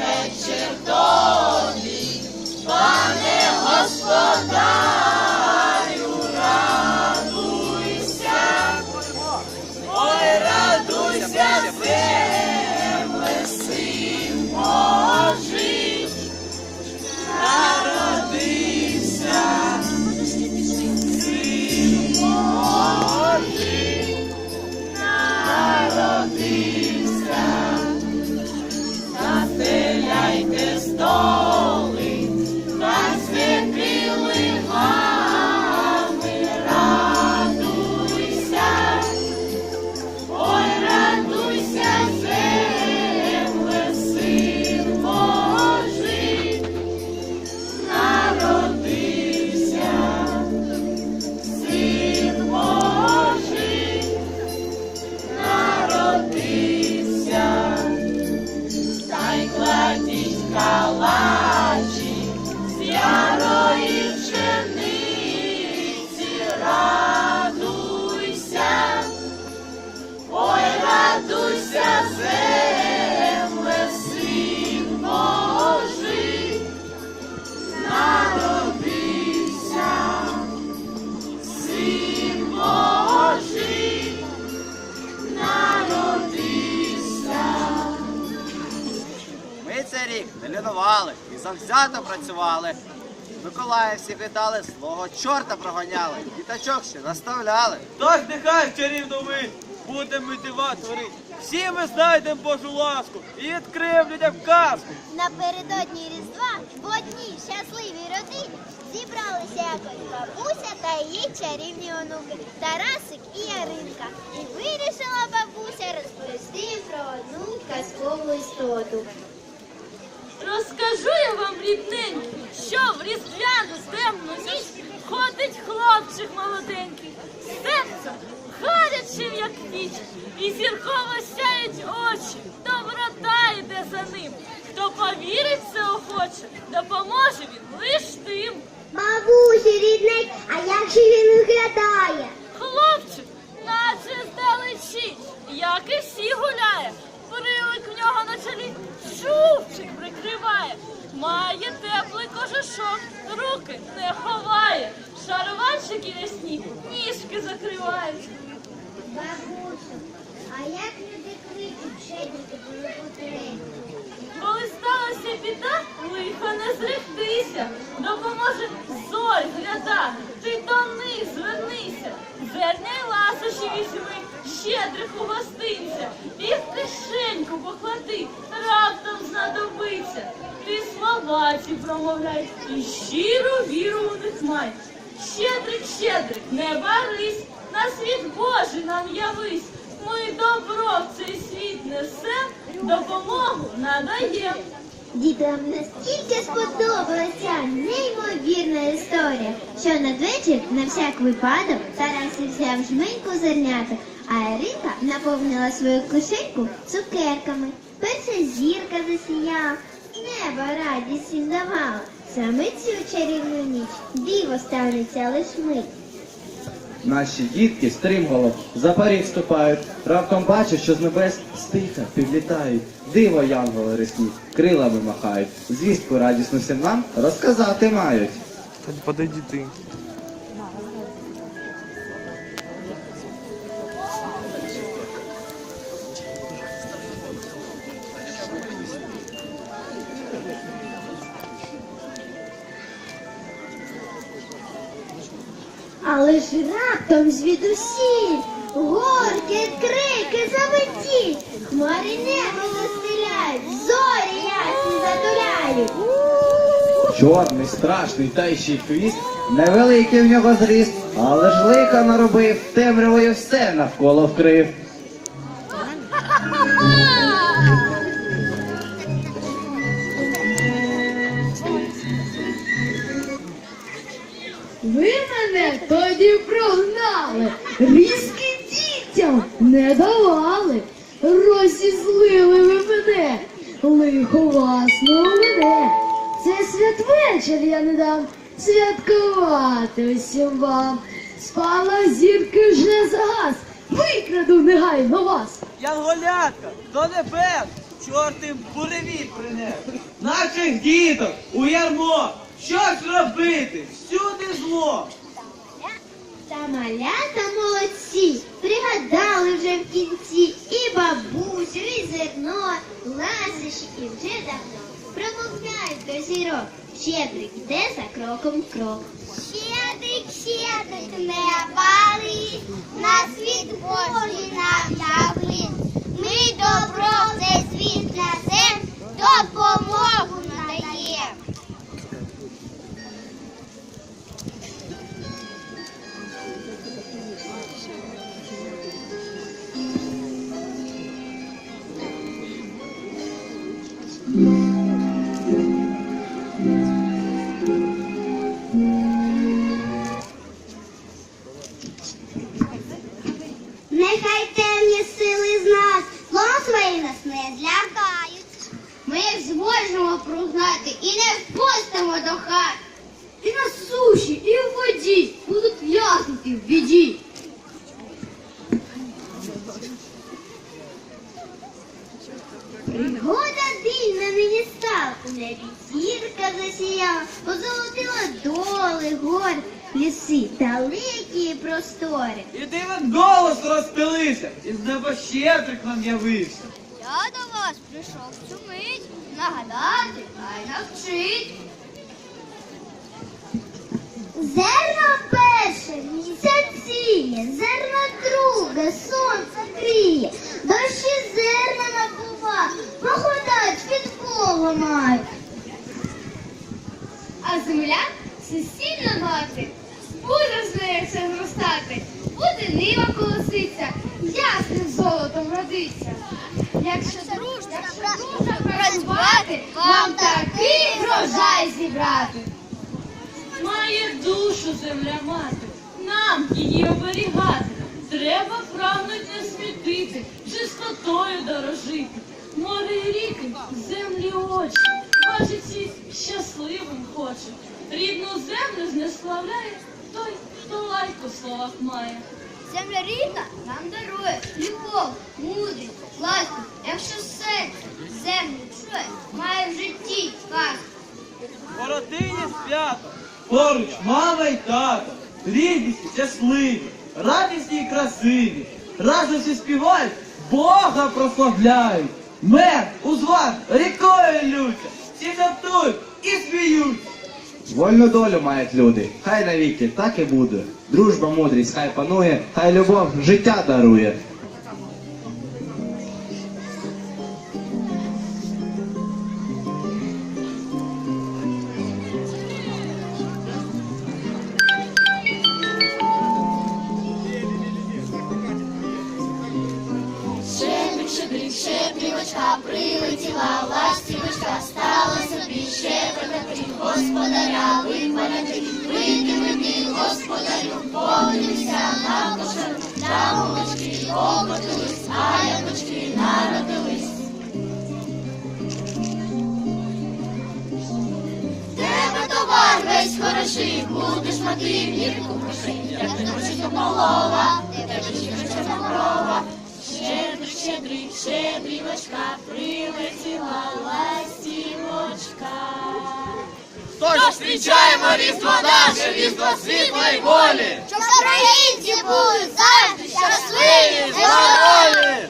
вечір лінували і завзято працювали. Миколая всіх вітали, свого чорта проганяли, діточок ще наставляли. Тож нехай в чарівну мить будемо дива творити. Всі ми знайдемо Божу ласку і відкриємо людям казку. Напередодні Різдва в одній щасливій родині зібралися якось бабуся та її чарівні онуки Тарасик і Яринка. І вирішила бабуся розповісти про одну казкову істоту. Розкажу я вам, рідненькі, що в різдвяну темну ніч ходить хлопчик молоденький, серцем гарячим, як ніч, і зірково сяють очі, доброта йде за ним. Хто повірить це охоче, допоможе він лиш тим. Бабусі, рідний, а як же він виглядає? Хлопчик, наче здалечі, як і всі гуляє. Брилик в нього на чолі, шубчик прикриває. Має теплий кожушок, руки не ховає. Шарвальчики ясні, ніжки закривають. Бабусю, а як люди кличуть щедники були потерені? Коли сталася біда, лихо не зректися. Допоможе зорь гляда, ти до них звернися. Зерня й ласощі візьми, щедрих гостинця. І в кишеньку поклади, раптом знадобиться. Ти слова ці промовляй і щиру віру у них май. Щедрик, щедрик, не барись, на світ Божий нам явись. Ми добро в цей світ несем, допомогу надаєм. Дітям настільки сподобалася неймовірна історія, що надвечір на всяк випадок Тарасик взяв жменьку зерняток, а Яринка наповнила свою кишеньку цукерками. Перша зірка засіяла, небо радість всім давала. Саме цю чарівну ніч диво станеться лиш мить. Наші дітки стримголов за поріг ступають, раптом бачать, що з небес стиха підлітають. Диво янголи рисні, крилами махають. Звістку радісну всім нам розказати мають. Подойди ти. Але ж раптом звідусіль горки, крики, заметі, хмари небо застеляють, зорі ясні затуляють. Чорний, страшний та ще й хвіст, невеликий в нього зріст, але ж лика наробив, темрявою все навколо вкрив. Мене прогнали, різки дітям не давали, розізлили ви мене, лихо вас не мене. Це святвечір я не дам святкувати усім вам. Спала зірки вже загас, викраду негайно вас. Янголятка, до небес, чорт їм буревіт принес. Наших діток у ярмо, щось робити, всюди зло. Та малята молодці, пригадали вже в кінці і бабусю, і зерно, ласощі, вже давно промовляють до зірок. Щедрик йде за кроком крок. Щедрик, щедрик, не бали, на світ Божий нам яви. Ми добро цей світ несем, допомогу надаєм. Нехай темні сили з нас, злом свої нас не злякають. Ми їх зможемо прогнати і не впустимо до хат. І на суші, і в воді будуть в'язнути в біді. Пригода дивна нині стала, у небі зірка засіяла, позолотила доли, гор, ліси, далекі і простори. І дивен голос розпилився, і з неба щедрик нам явився. Я до вас прийшов цю мить нагадати, а й навчить. Зерно перше місяць сіє, зерно друге сонце гріє, дощі зерна набува, походать від Бога мають. А земля сусідна мати, зростати, буде нива колоситься, ясним золотом родиться. Якщо дружно, якщо дружно працювати, вам такий врожай зібрати. Має душу земля мати, нам її оберігати. Треба прагнуть не смітити, чистотою дорожити. Море і ріки, землі очі, бачить всіх щасливим хоче. Рідну землю знеславляє той, хто лайку в словах має. Земля рідна нам дарує любов, мудрість, ласку. Якщо серце землю чує, має в житті. По родині свято, поруч мама й тато, рідні щасливі, радісні і красиві, разом всі співають, Бога прославляють. Мер, узвар, рікою лються, всі жартують і сміються. Вольну долю мають люди, хай навіки так і буде. Дружба, мудрість, хай панує, хай любов життя дарує. Щедрик, щедрик, щедрівочка, прилетіла ластівочка, стала собі щедрити, Господаря випаляти, вийди, вийди, господарю, подивися на кошару, на молочки окотились, а ябочки народились. Тебе товар весь хороший, будеш мати мірку грошей, як не хочеш до полова, ти тебе жіночка корова. Щедрик, щедрик, щедрівочка, прилетіла ластівочка. Тож зустрічаємо різдво наше, різдво світла й волі. Щоб українці були завжди щасливі, здорові!